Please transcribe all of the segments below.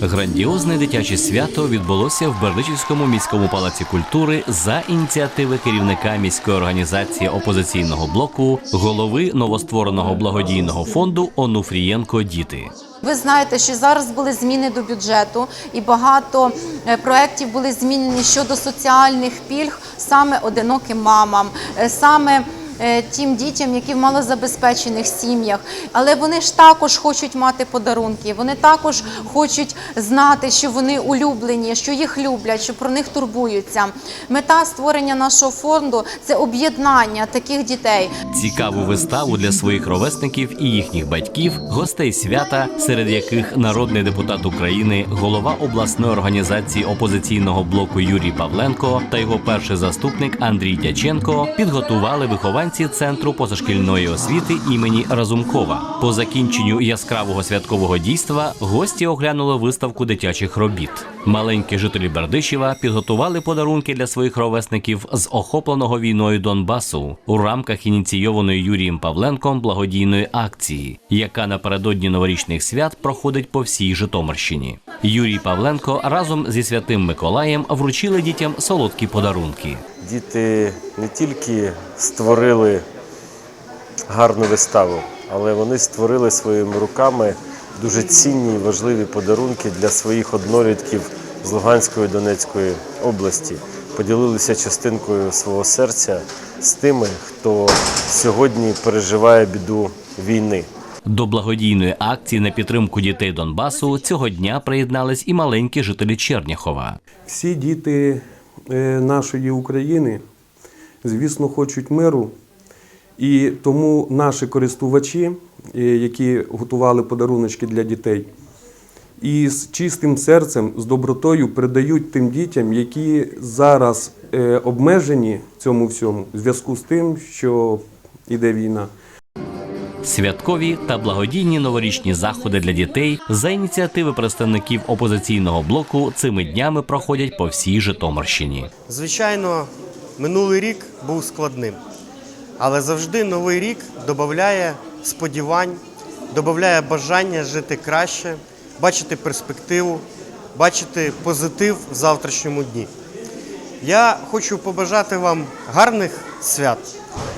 Грандіозне дитяче свято відбулося в Бердичівському міському палаці культури за ініціативи керівника міської організації опозиційного блоку, голови новоствореного благодійного фонду Онуфрієнко Діти. Ви знаєте, що зараз були зміни до бюджету, і багато е, проєктів були змінені щодо соціальних пільг саме одиноким мамам, е, саме тим дітям, які в малозабезпечених сім'ях. Але вони ж також хочуть мати подарунки. Вони також хочуть знати, що вони улюблені, що їх люблять, що про них турбуються. Мета створення нашого фонду це об'єднання таких дітей. Цікаву виставу для своїх ровесників і їхніх батьків, гостей свята, серед яких народний депутат України, голова обласної організації опозиційного блоку Юрій Павленко та його перший заступник Андрій Дяченко підготували вихованці центру позашкільної освіти імені Разумкова. По закінченню яскравого святкового дійства гості оглянули виставку дитячих робіт. Маленькі жителі Бердичева підготували подарунки для своїх ровесників з охопленого війною Донбасу у рамках ініційованої Юрієм Павленком благодійної акції, яка напередодні новорічних свят проходить по всій Житомирщині. Юрій Павленко разом зі святим Миколаєм вручили дітям солодкі подарунки. Діти не тільки створили гарну виставу, але вони створили своїми руками дуже цінні і важливі подарунки для своїх однолітків з Луганської Донецької області. Поділилися частинкою свого серця з тими, хто сьогодні переживає біду війни. До благодійної акції на підтримку дітей Донбасу цього дня приєднались і маленькі жителі Черняхова. Всі діти нашої України, звісно, хочуть миру. І тому наші користувачі, е, які готували подаруночки для дітей, і з чистим серцем, з добротою передають тим дітям, які зараз е, обмежені в цьому всьому, в зв'язку з тим, що йде війна. Святкові та благодійні новорічні заходи для дітей за ініціативи представників опозиційного блоку цими днями проходять по всій Житомирщині. Звичайно, минулий рік був складним, але завжди новий рік додає сподівань, додає бажання жити краще, бачити перспективу, бачити позитив в завтрашньому дні. Я хочу побажати вам гарних свят.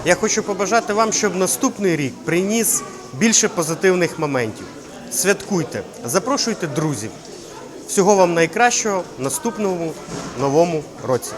Я хочу побажати вам, щоб наступний рік приніс більше позитивних моментів. Святкуйте, запрошуйте друзів. Всього вам найкращого в наступному новому році.